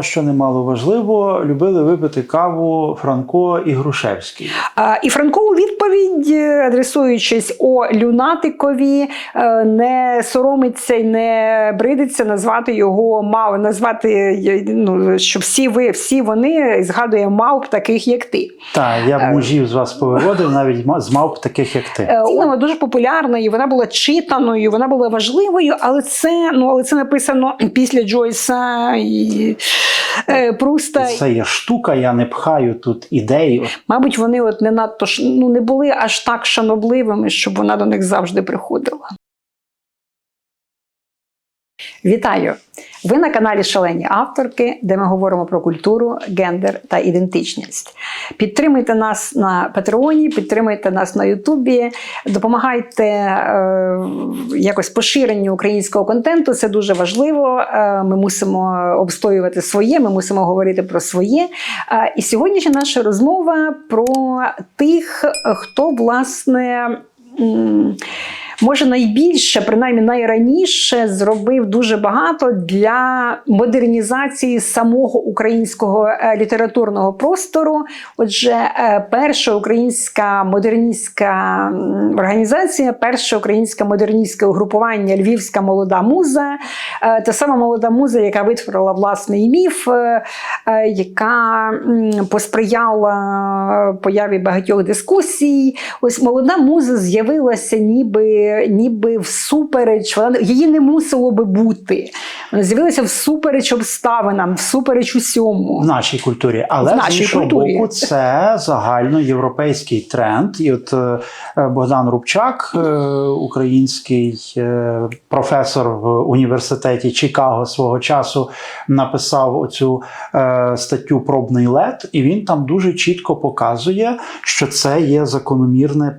Що немало важливо, любили випити каву Франко і Грушевський. А, І Франко у відповідь, е, адресуючись о Люнатикові, е, не соромиться і не бридиться назвати його мав, назвати е, ну, що всі ви, всі вони згадує мавп таких, як ти. Так, я б мужів з вас повиводив, навіть з мавп таких, як ти. Вона дуже популярною, вона була читаною, вона була важливою, але це ну але це написано після Джойса і Пруста. Це є штука, я не пхаю тут ідеї. Мабуть, вони от не надто ну не були аж так шанобливими, щоб вона до них завжди приходила. Вітаю! Ви на каналі Шалені авторки, де ми говоримо про культуру, гендер та ідентичність. Підтримуйте нас на Патреоні, підтримуйте нас на Ютубі, допомагайте е, якось поширенню українського контенту. Це дуже важливо. Е, ми мусимо обстоювати своє, ми мусимо говорити про своє. Е, і сьогоднішня наша розмова про тих, хто власне. м, Може, найбільше, принаймні найраніше, зробив дуже багато для модернізації самого українського е, літературного простору. Отже, е, перша українська модерністська організація, перше українське модерністське угрупування Львівська молода муза, е, та сама молода муза, яка витворила власний міф, яка посприяла появі багатьох дискусій. Ось молода муза з'явилася ніби, ніби всупереч, вона її не мусило би бути. Вона з'явилася всупереч обставинам, всупереч усьому. В нашій культурі, але В з нашій іншого культурі. боку, це загальноєвропейський тренд. І от е, Богдан Рубчак, е, український е, професор в університеті Чикаго свого часу, написав оцю статтю Пробний лед, і він там дуже чітко показує, що це є закономірне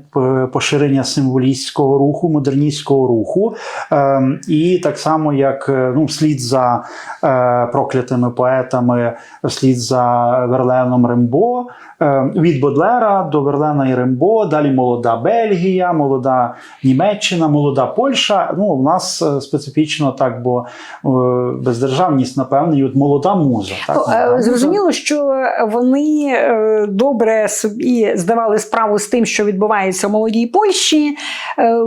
поширення символістського руху, модерністського руху. Е, І так само, як е, ну, вслід за е, проклятими поетами, вслід за Верленом Рембо, е, від Бодлера до Верлена і Рембо, далі молода Бельгія, молода Німеччина, молода Польща. Ну, у нас е, специфічно так, бо е, бездержавність, напевно, і от молода муза. Так, молода муза. Зрозуміло, що вони добре собі здавали справу з тим, що відбувається в молодій Польщі.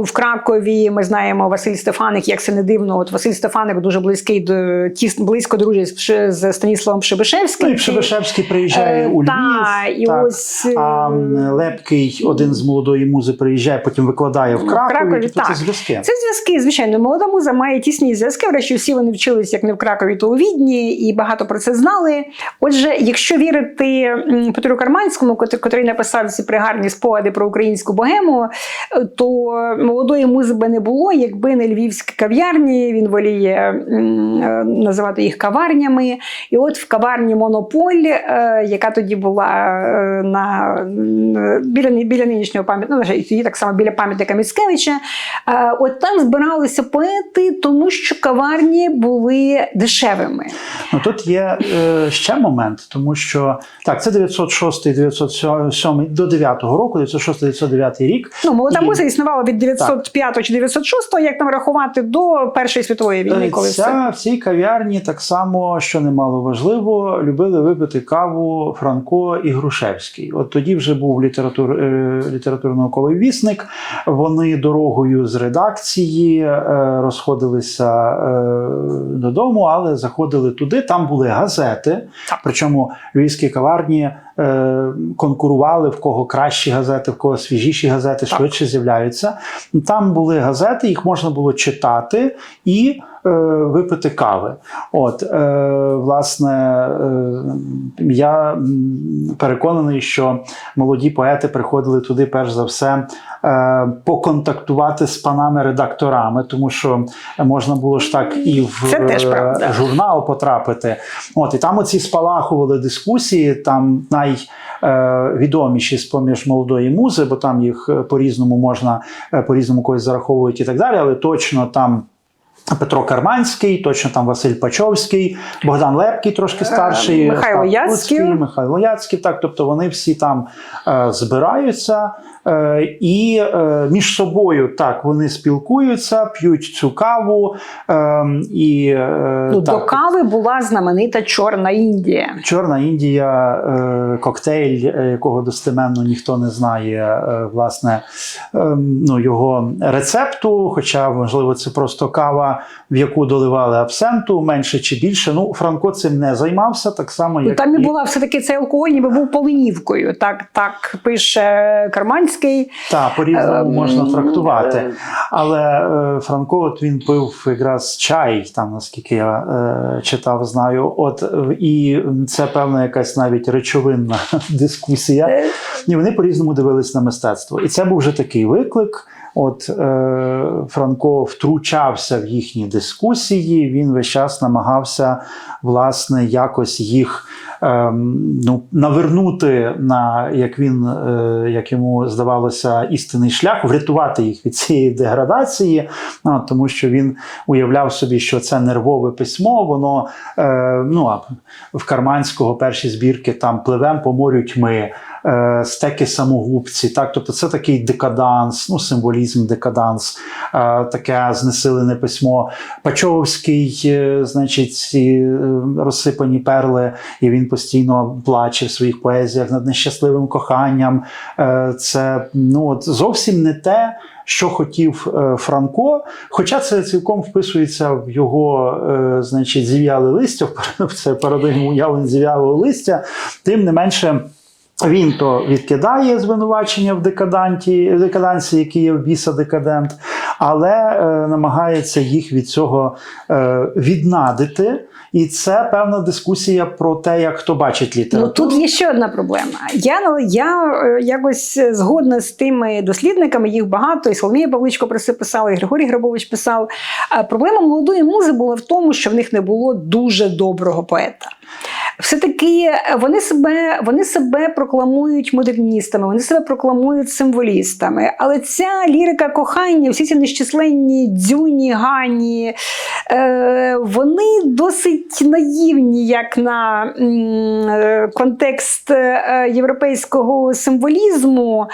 В Кракові ми знаємо Василь Стефаник, як це не дивно. От Василь Стефаник дуже близький до тісно близько дружить з Станіславом Ну, Шебешевським. і Пшебешевський приїжджає Е, у Львів. та, і так. ось, А Лепкий, один з молодої музи, приїжджає, потім викладає в В Кракові. Кракові, тобто так. Це зв'язки. Це зв'язки, звичайно. Молода муза має тісні зв'язки. Врешті всі вони вчились як не в Кракові, то у Відні, і багато про це знали. Отже, якщо вірити Петру Карманському, котр- котрий написав ці пригарні спогади про українську богему, е, то молодої музи би не було, якби не львівські кав'ярні. Він воліє е, називати їх каварнями. І от в каварні Монополь, е, яка тоді була е, на біля, біля нинішнього пам'ятника, ну, тоді так само біля пам'ятника Міцкевича. От там збиралися поети, тому що каварні були дешевими. Ну тут є е, ще момент, тому що так, це 906 907 до 9 року, 906 909 рік. Ну, молода І- муза існувала від 905 чи 906, як там рахувати, до Першої світової війни, коли все. В цій кав'ярні так само, що немало важливо, любили випити каву Франко і Грушевський. От тоді вже був літератур, е, літературно-науковий вісник. Вони дорогою з редакції е, розходилися е, додому, але заходили туди. Там були газети. Так. Причому львівські каварні конкурували в кого кращі газети, в кого свіжіші газети, Так. швидше з'являються. Там були газети, їх можна було читати і е, випити кави. От, е, власне, е, я переконаний, що молоді поети приходили туди, перш за все, е, поконтактувати з панами-редакторами, тому що можна було ж так і в е, журнал потрапити. От, і там оці спалахували дискусії, там найвідоміші з поміж молодої музи, бо там їх е, по-різному можна, е, по-різному когось зараховують і так далі, але точно там. Петро Карманський, точно там Василь Пачовський, Богдан Лепкий трошки старший, Е, Михайло Яцьків. Михайло Яцьків. Так, тобто вони всі там е, збираються Е, і е, між собою так вони спілкуються, п'ють цю каву. Е, і, е, Ну, до кави була знаменита Чорна Індія. Чорна Індія, е, коктейль, е, якого достеменно ніхто не знає, е, власне, е, ну, його рецепту. Хоча, можливо, це просто кава, в яку доливали абсенту, менше чи більше. Ну, Франко цим не займався, так само, Ну, там і була все-таки цей алкоголь, ніби був полинівкою. Так, так пише Карманський. Так, по-різному Ем, можна трактувати. е, Але е, Франко, от він пив якраз чай, там наскільки я е, читав, знаю. От і це певна якась навіть речовинна дискусія. І вони по-різному дивились на мистецтво. І це був вже такий виклик. От е, Франко втручався в їхні дискусії. Він весь час намагався власне якось їх ем, ну, навернути на як він, е, як йому здавалося, істинний шлях, врятувати їх від цієї деградації, а, тому що він уявляв собі, що це нервове письмо, воно е, ну, а в Карманського перші збірки там пливем по морю тьми. Е, Стеки самогубці, так, тобто це такий декаданс, ну символізм, декаданс, е, таке знесилене письмо. Пачовський, е, значить, ці розсипані перли, і він постійно плаче в своїх поезіях над нещасливим коханням. Це ну от зовсім не те. Що хотів Франко, хоча це цілком вписується в його, значить, зів'яле листя, в це парадигму уявлень зів'ялого листя, тим не менше. Він то відкидає звинувачення в декаданті, в декаданції, який є в біса декадент, але е, намагається їх від цього е, віднадити. І це певна дискусія про те, як хто бачить Ну літературу. тут є ще одна проблема. Я я е, якось згодна з тими дослідниками, їх багато, і Соломія Павличко про це писала, і Григорій Грабович писав. Проблема молодої музи була в тому, що в них не було дуже доброго поета. Все-таки вони себе, вони себе прокламують модерністами, вони себе прокламують символістами. Але ця лірика кохання, всі ці нещисленні дзюні, гані, е, вони досить наївні, як на е, контекст е, європейського символізму.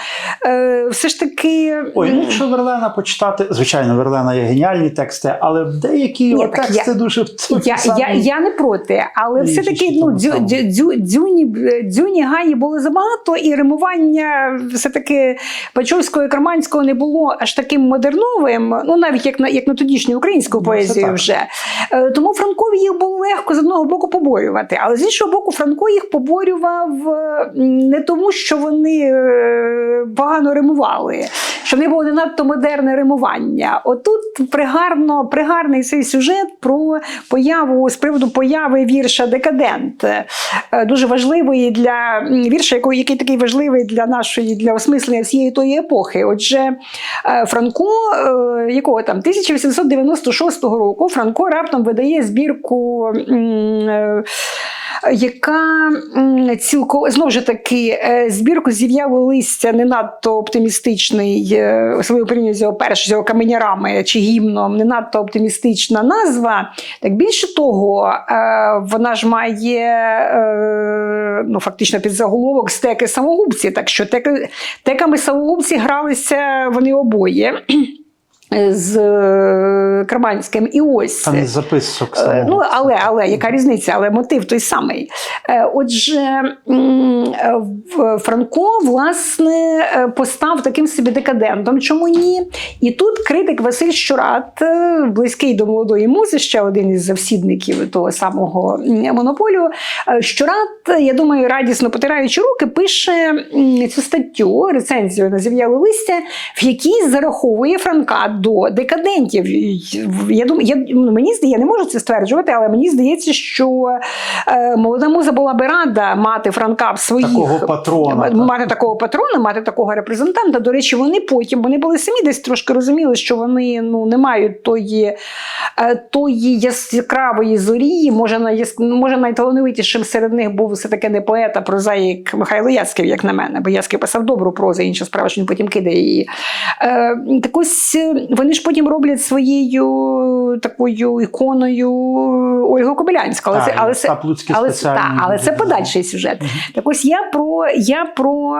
Е, все ж таки. Ой, якщо Верлена почитати, звичайно, Верлена є геніальні тексти, але деякі Ні, його так тексти я- дуже Я, я, я не проти, але все-таки ну, дзю, дзю, дзю, дзюні, дзюні гаї було забагато, і римування все-таки Пачовського і Карманського не було аж таким модерновим, ну навіть як на, як на тодішню українську Ну, поезію вже. Е, Тому Франкові їх було легко з одного боку поборювати, але з іншого боку, Франко їх поборював е, не тому, що вони е, погано римували, що в них було не надто модерне римування. Отут пригарно, пригарний цей сюжет про появу з приводу появи вірша Декадент. Е, Дуже важливий для вірша, який, такий важливий для нашої для осмислення всієї тої епохи. Отже, е, Франко, е, якого там 1896 року, Франко раптом видає збірку. Яка м, цілко знову ж таки е, збірку зів'яло листя не надто оптимістичний, е, особливо порівняно з його першим з його каменярами чи гімном, не надто оптимістична назва. Так більше того, е, вона ж має ну, фактично під заголовок стеки самогубці. Так що теками самогубці гралися вони обоє. З е, Карманським і ось Там записок Е, самого. Ну, але, але яка різниця? Але мотив той самий. Е, Отже, е, Франко власне е, постав таким собі декадентом. Чому ні? І тут критик Василь Щурат, е, близький до молодої музи, ще один із завсідників того самого м, монополю. Е, Щурат, я думаю, радісно потираючи руки, пише цю статтю, рецензію на зів'яле листя, в якій зараховує Франка до декадентів. Я думаю, я, ну, мені здається, я не можу це стверджувати, але мені здається, що е, молода муза була би рада мати Франка в своїх Такого патрона, так. мати такого патрона, мати такого репрезентанта. До речі, вони потім вони були самі десь трошки розуміли, що вони ну не мають тої, е, тої яскравої зорі. Може, най, може найталановитішим серед них був все таки не поет, а прозаїк Михайло Яцьків, як на мене, бо Яцьків писав добру прозу, інша справа, що він потім кидає її. Е, так ось е, вони ж потім роблять своєю такою іконою Ольгу Кобилянську. Але але це, але, та, але це подальший сюжет. Так ось я про, я про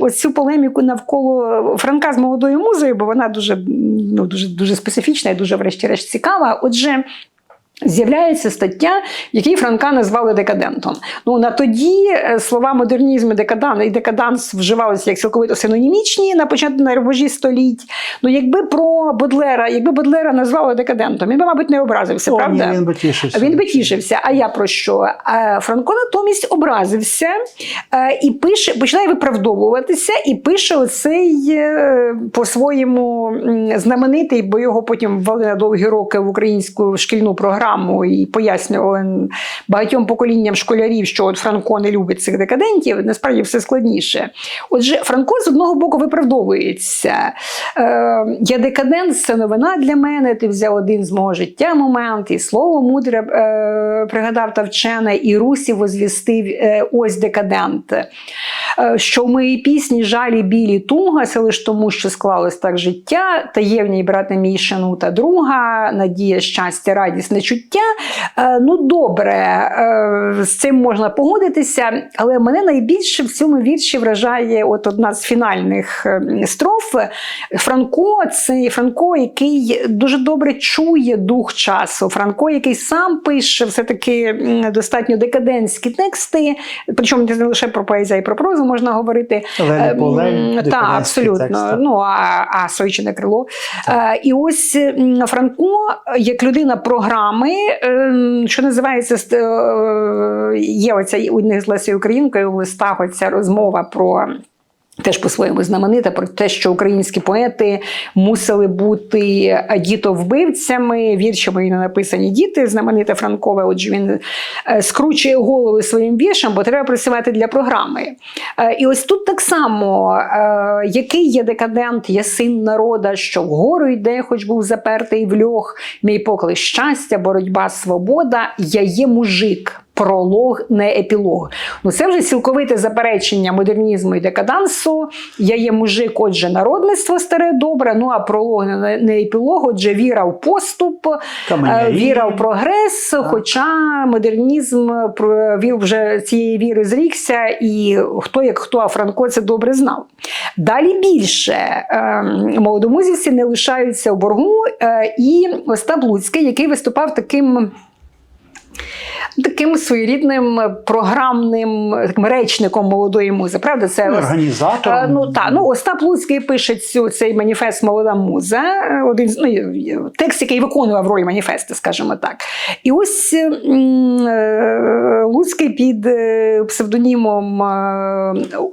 ось цю полеміку навколо Франка з молодою музою, бо вона дуже, ну, дуже, дуже специфічна і дуже, врешті-решт, цікава. Отже. З'являється стаття, в якій Франка назвали декадентом. Ну на тоді е, слова модернізм і декадан і декаданс вживалися як цілковито синонімічні на початку на рубежі століть. Ну якби про Бодлера, якби Бодлера назвали декадентом, він би, мабуть, не образився, О, ні, правда? він би тішився. Він би тішився. А я про що? Франко натомість образився е, і пише, починає виправдовуватися і пише оцей е, по-своєму знаменитий, бо його потім ввели на довгі роки в українську шкільну програму і пояснювали багатьом поколінням школярів, що от Франко не любить цих декадентів. Насправді все складніше. Отже, Франко з одного боку виправдовується. Е, я декадент, це новина для мене. Ти взяв один з мого життя момент, і слово мудре е, пригадав та вчене, і Русі возвістив е, ось декадент. Е, що в моїй пісні жалі білі туга, це лиш тому, що склалось так життя, таємній брате мій шану та друга, надія, щастя, радість, нечуття. Е, ну, добре, е, з цим можна погодитися, але мене найбільше в цьому вірші вражає от одна з фінальних е, строф. Франко це Франко, який дуже добре чує дух часу. Франко, який сам пише все-таки достатньо декадентські тексти, причому не лише про поезію, а й про прозу можна говорити. Так, абсолютно. тексти. Ну, а, а Сойчине крило. Е, і ось Франко, як людина програми, ем, що називається, е, є оця у них з Лесією Українкою в листах оця розмова про. Теж по-своєму знаменита про те, що українські поети мусили бути дітовбивцями, віршами і не написані діти, знамените Франкове. Отже, він е, скручує голови своїм віршам, бо треба працювати для програми. Е, І ось тут так само, е, який є декадент, є син народа, що вгору йде, хоч був запертий в льох, мій поклик щастя, боротьба, свобода, я є мужик. Пролог, не епілог. Ну це вже цілковите заперечення модернізму і декадансу. Я є мужик, отже, народництво старе добре. Ну а пролог не епілог, отже, віра в поступ, е, Каменярі. віра в прогрес. Хоча модернізм він вже цієї віри зрікся, і хто як хто, а Франко це добре знав. Далі більше ем, молодомузівці не лишаються в боргу, е, і Остап Луцький, який виступав таким. Таким своєрідним програмним таким речником молодої музи, правда? Це Ну, Організатор. Е, Ну так, ну Остап Луцький пише цю цей маніфест Молода муза, один з ну, текст, який виконував роль маніфесту, скажімо так. І ось е, Луцький під е, псевдонімом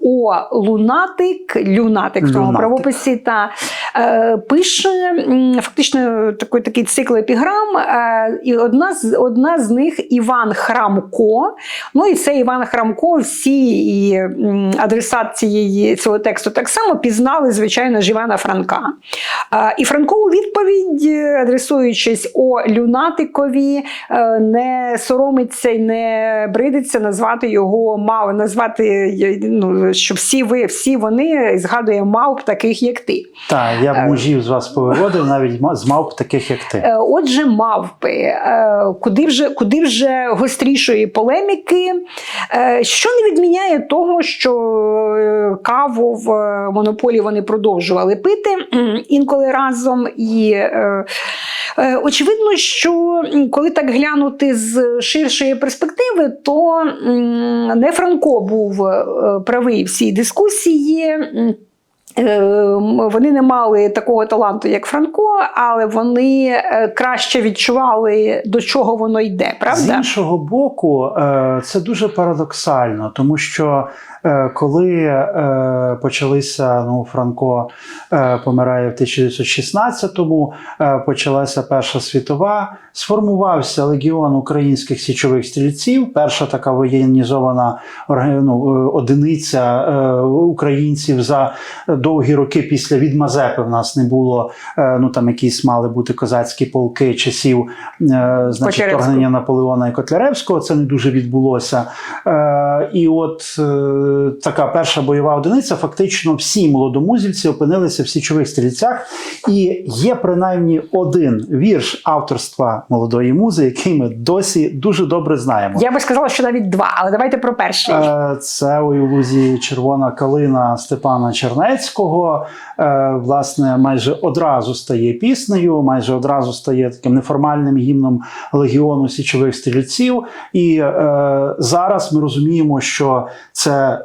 О Лунатик, Люнатик в тому правописі, та пише фактично такий, такий цикл епіграм. І одна з одна з них Іван Храмко. Ну і це Іван Храмко, всі і адресат цієї цього тексту так само пізнали, звичайно, ж Івана Франка. І Франко у відповідь, е, адресуючись о Люнатикові, е, не соромиться і не бридиться назвати його мав, назвати е, ну, що всі ви, всі вони згадує мавп таких, як ти. Так, я Е. б мужів з вас повиводив, навіть з мавп таких, як ти. Е, Отже, мавпи, е, куди вже, куди вже гострішої полеміки, е, що не відміняє того, що е, каву в е, монополі вони продовжували пити інколи разом. І очевидно, що коли так глянути з ширшої перспективи, то не Франко був правий в цій дискусії. Е, Вони не мали такого таланту, як Франко, але вони е, краще відчували, до чого воно йде, З іншого боку, е, це дуже парадоксально, тому що коли е, почалися, ну, Франко е, помирає в 1916-му, е, почалася Перша світова, сформувався легіон українських січових стрільців, перша така воєнізована ну, е, одиниця е, українців за довгі роки після від Мазепи в нас не було. е, Ну там якісь мали бути козацькі полки часів, е, значить, вторгнення Наполеона і Котляревського. Це не дуже відбулося. Е, І от е, е, така перша бойова одиниця, фактично всі молодомузівці опинилися в січових стрільцях, і є принаймні один вірш авторства молодої музи, який ми досі дуже добре знаємо. Я би сказала, що навіть два, але давайте про перший. Е, Це у Ілузі Червона калина Степана Чернецького. Е, Власне, майже одразу стає піснею, майже одразу стає таким неформальним гімном легіону січових стрільців. І е, зараз ми розуміємо, що це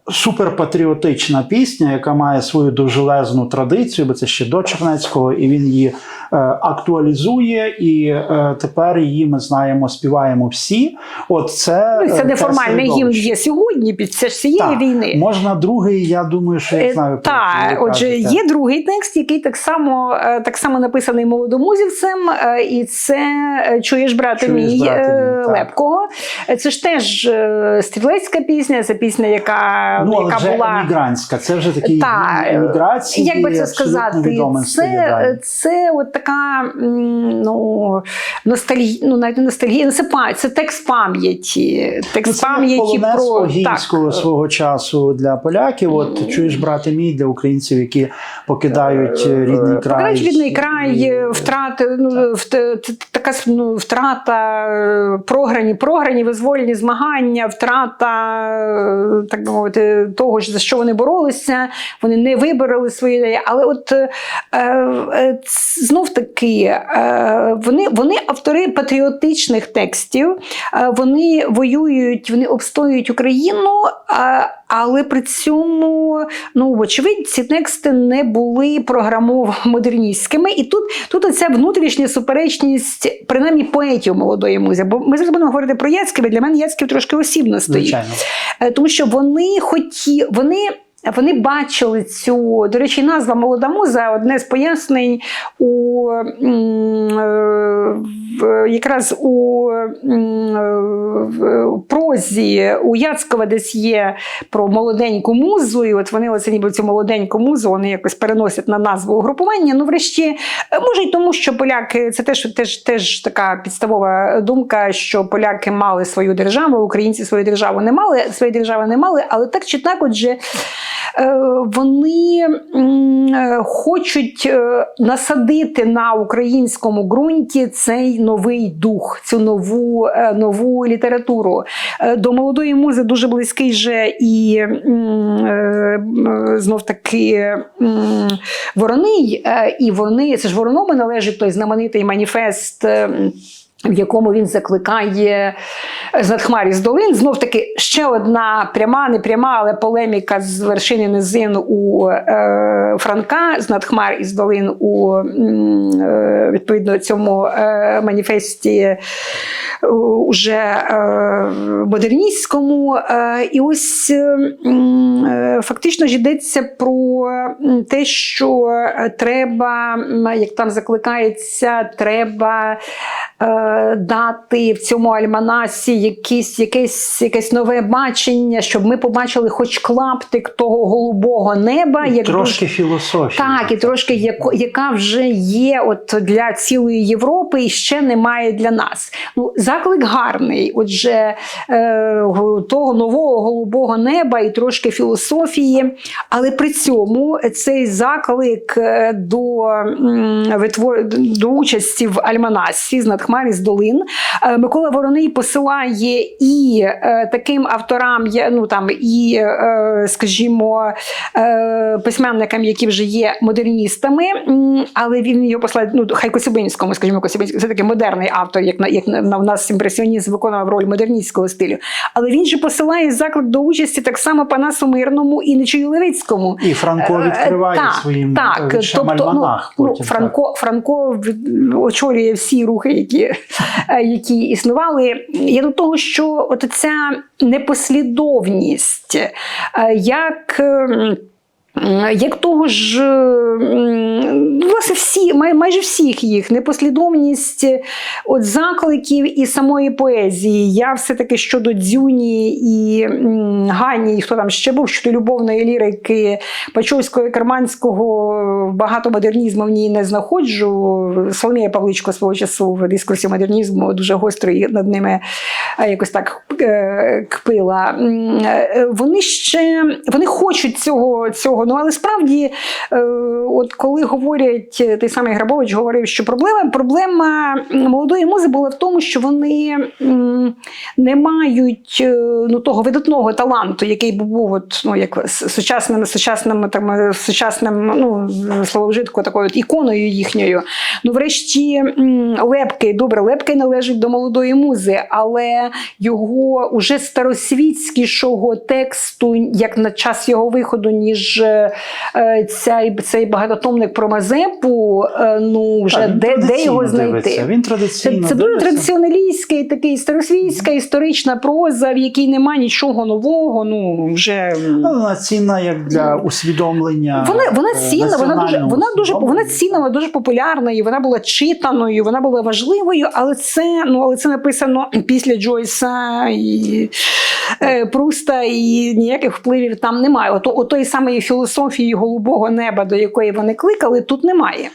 суперпатріотична пісня, яка має свою довжелезну традицію, бо це ще до Чернецького, і він її е, актуалізує. І е, тепер її ми знаємо, співаємо всі. От це, Ну, це е, неформальний гімн є сьогодні під це ж цієї війни. Можна другий, я думаю, що я знаю. який Так, отже, кажете. є другий текст, який так само, е, так само написаний молодомузівцем, е, і це е, Чуєш, брате мій е, мій», так. Лепкого. Е, Це ж теж е, стрілецька пісня, це пісня, яка, Ну, але яка вже була. емігрантська, це вже такий Та, гімн еміграції. Як би це сказати, це, це от така ну, ностальгія, ну навіть ностальгія, це, це текст пам'яті. Текст Ну, це пам'яті про Огінського так. свого часу для поляків. От чуєш, брате мій, для українців, які покидають е, рідний край. Покидають рідний край, І- е, втрати, ну, вт- така ну, втрата, е, програні, програні визвольні змагання, втрата, е, так би мовити, того, за що вони боролися, вони не вибороли свої ідеї. Але от е, е, знов таки, е, вони, вони автори патріотичних текстів, е, вони воюють, вони обстоюють Україну, але при цьому, ну, вочевидь, ці тексти не були програмово модерністськими. І тут, тут оця внутрішня суперечність, принаймні поетів молодої музи. Бо ми зараз будемо говорити про Яцьків, і для мене Яцьків трошки осібно стоїть. Звичайно. Е, Тому що вони хоті, вони. Вони бачили цю, до речі, назва Молода муза одне з пояснень у е, якраз у прозі у Яцькова десь є про молоденьку музу, і от вони оце ніби цю молоденьку музу вони якось переносять на назву угрупування. Ну, врешті, е, може й тому, що поляки це теж, теж, теж така підставова думка, що поляки мали свою державу, українці свою державу не мали, своєї держави не мали, але так чи так, отже. е, Вони е, хочуть насадити на українському ґрунті цей новий дух, цю нову, е, нову літературу. Е, До молодої музи дуже близький же і е, знов таки Вороний. І вони, це ж вороному належить той знаменитий маніфест. Е, в якому він закликає з надхмарі з долин. Знов таки ще одна пряма, не пряма, але полеміка з вершини низин у е, Франка, з надхмар із долин у е, відповідно цьому е, маніфесті е, уже е, модерністському. Е, і ось е, е, фактично ж йдеться про те, що е, треба, як там закликається, треба е, дати в цьому альманасі якісь, якесь, якесь нове бачення, щоб ми побачили хоч клаптик того голубого неба. як Трошки дуже- філософії. так, і трошки яко, яка вже є от для цілої Європи і ще немає для нас. Ну, заклик гарний. Отже, е, того нового голубого неба і трошки філософії, але при цьому цей заклик е, до, до участі в Альманасі з надхмарі з долин е, Микола Вороний посилає і е, таким авторам, ну там і, е, скажімо, письменникам, які вже є модерністами, але він його посилає, ну, хай Коцюбинському, скажімо, Коцюбинському, це такий модерний автор, як на як на, в нас імпресіонізм виконував роль модерністського стилю. Але він же посилає заклик до участі так само Панасу Мирному і Нечую Левицькому. І Франко відкриває так, своїм так, тобто, ну, потім, ну, Франко, Франко від- очолює всі рухи, які, які існували. Я до того, що от ця непослідовність, е, як. М, Як того ж, ну, власне, всі, май- майже всіх їх непослідовність от закликів і самої поезії. Я все-таки щодо Дзюні і Гані, і хто там ще був, щодо любовної лірики Пачовського і Карманського, багато модернізму в ній не знаходжу. Соломія Павличко свого часу в дискурсі модернізму дуже гостро і над ними е, якось так е, кпила. Е, Вони ще вони хочуть цього, цього. Ну але справді, е, от коли говорять, е, той самий Грабович говорив, що проблема, проблема молодої музи була в тому, що вони не мають е, ну, того видатного таланту, який був от, ну, як сучасним, сучасним, там, сучасним ну, слововжитку, такою от іконою їхньою. Ну, врешті, м, Лепкий, добре, Лепкий належить до молодої музи, але його уже старосвітськішого тексту, як на час його виходу, ніж е, цей, цей багатотомник про Мазепу, е, ну вже Так, де, де його знайти? дивиться. Він Це, традиційно це дуже традиціоналістський, такий старосвітська історична проза, в якій нема нічого нового. Ну вже Ну, Вона цінна як для усвідомлення. вона, вона е, цінна, вона дуже вона дуже вона цінна, вона дуже популярна, і вона була читаною, вона була важливою, але це ну але це написано після Джойса і Пруста, і ніяких впливів там немає. Ото отої самої філософії голубого неба, до якої вони кликали, тут немає.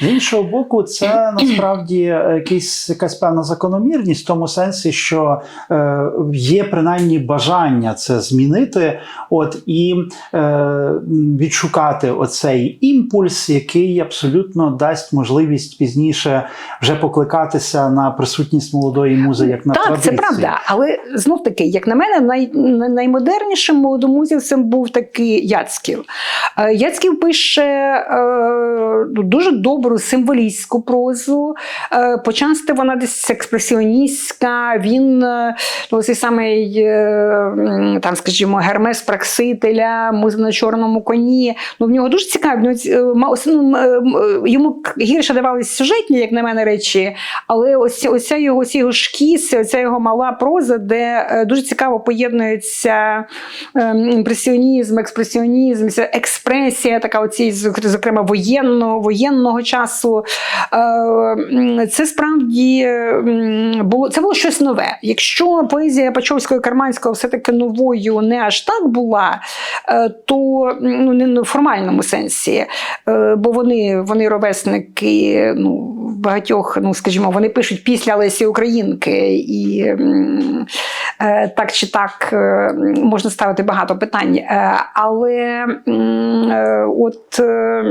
З іншого боку, це насправді якийсь, якась певна закономірність в тому сенсі, що е, є принаймні бажання це змінити, от і е, відшукати оцей імпульс, який абсолютно дасть можливість пізніше вже покликатися на присутність молодої музи, як на так, традиції. це правда. Але знов таки, як на мене, най, най- наймодернішим молодомузівцем був такий Яцьків. Е, Яцьків пише е, ну, дуже добру символістську прозу. Е, почасти вона десь експресіоністська. Він ну, цей самий, там, скажімо, Гермес Праксителя, муза на чорному коні. Ну, в нього дуже цікаві. ці- йому гірше давались сюжетні, як на мене, речі, але ось оця його, ось його шкіс, оця його мала проза, де дуже цікаво поєднується ем, імпресіонізм, експресіонізм, експресія, така оці, зокрема, воєнного, воєнного часу. Е, Це справді було це було щось нове. Якщо поезія Пачовського і Карманського все-таки новою не аж так була, е, то ну, не в формальному сенсі, е, бо вони, вони ровесники ну, багатьох, ну скажімо, вони пишуть після Лесі Українки, і е, так чи так е, можна ставити багато питань. Е, Але е, от. е,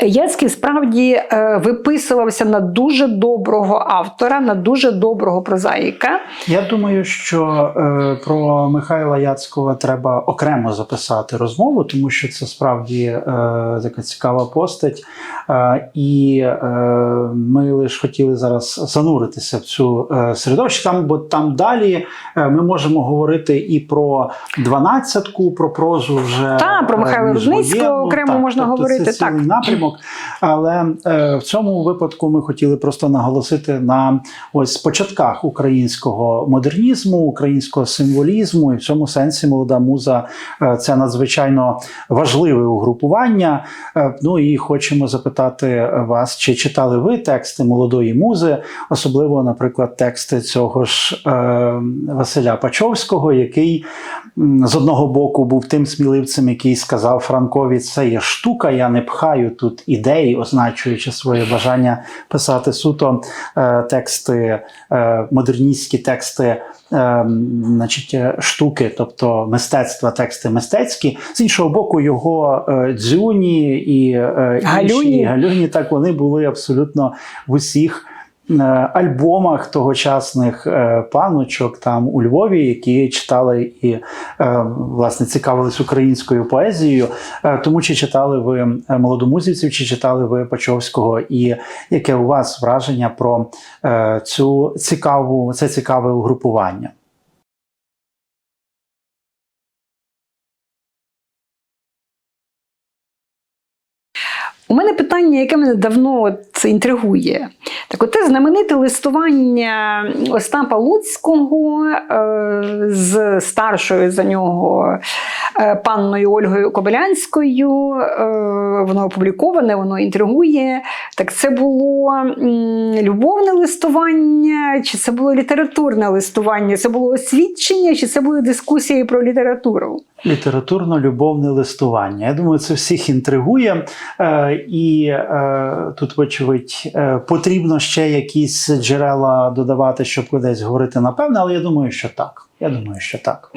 Яцький справді е, виписувався на дуже доброго автора, на дуже доброго прозаїка. Я думаю, що е, про Михайла Яцького треба окремо записати розмову, тому що це справді е, така цікава постать. І ми лише хотіли зараз зануритися в цю середовище. Там, бо там далі ми можемо говорити і про дванадцятку, про прозу вже Та, про Михайла. Рудницького окремо можна тобто говорити, Це так. Напрямок. Але е, в цьому випадку ми хотіли просто наголосити на ось початках українського модернізму, українського символізму, і в цьому сенсі молода муза е, це надзвичайно важливе угрупування. Е, ну і хочемо запитати вас, чи читали ви тексти молодої музи, особливо, наприклад, тексти цього ж Василя Пачовського, який з одного боку був тим сміливцем, який сказав Франкові, це є штука, я не пхаю тут ідеї, означуючи своє бажання писати суто е, тексти, е, модерністські тексти, е, значить, е, штуки, тобто мистецтва, тексти мистецькі. З іншого боку, його е, дзюні і е, інші Галюні. галюні, так вони були абсолютно в усіх. Е, Альбомах тогочасних е, паночок там у Львові, які читали і е, власне цікавились українською поезією. Тому чи читали ви молодомузівців, чи читали ви Пачовського, і яке у вас враження про цю цікаву це цікаве угрупування? У мене питання, яке мене давно от інтригує. Так, от те знамените листування Остапа Луцького е, з старшою за нього е, панною Ольгою Кобилянською. Е, воно опубліковане, воно інтригує. Так це було любовне листування, чи це було літературне листування? Це було освідчення, чи це були дискусії про літературу? Літературно-любовне листування. Я думаю, це всіх інтригує. І тут, вочевидь, е, потрібно ще якісь джерела додавати, щоб кудись говорити напевне, але я думаю, що так. Я думаю, що так.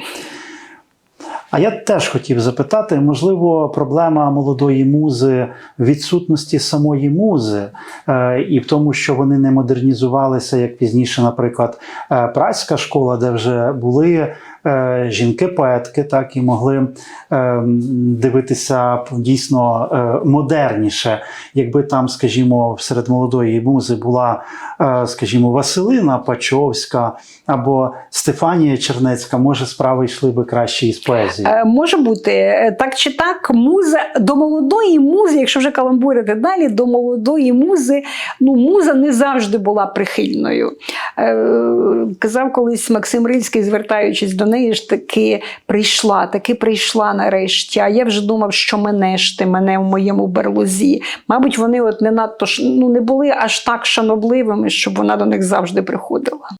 А я теж хотів запитати, можливо, проблема молодої музи в відсутності самої музи, е, і в тому, що вони не модернізувалися, як пізніше, наприклад, е, праська школа, де вже були жінки-поетки, так і могли е, дивитися дійсно е, модерніше. Якби там, скажімо, серед молодої музи була, е, скажімо, Василина Пачовська або Стефанія Чернецька, може, справи йшли би краще із поезії. Е, Може бути, Е, так чи так, муза до молодої музи, якщо вже каламбурити далі, до молодої музи, ну муза не завжди була прихильною. Е, казав колись Максим Рильський, звертаючись до неї, ж таки прийшла, таки прийшла нарешті. А я вже думав, що мене ж ти, мене в моєму берлозі. Мабуть, вони от не надто ну не були аж так шанобливими, щоб вона до них завжди приходила.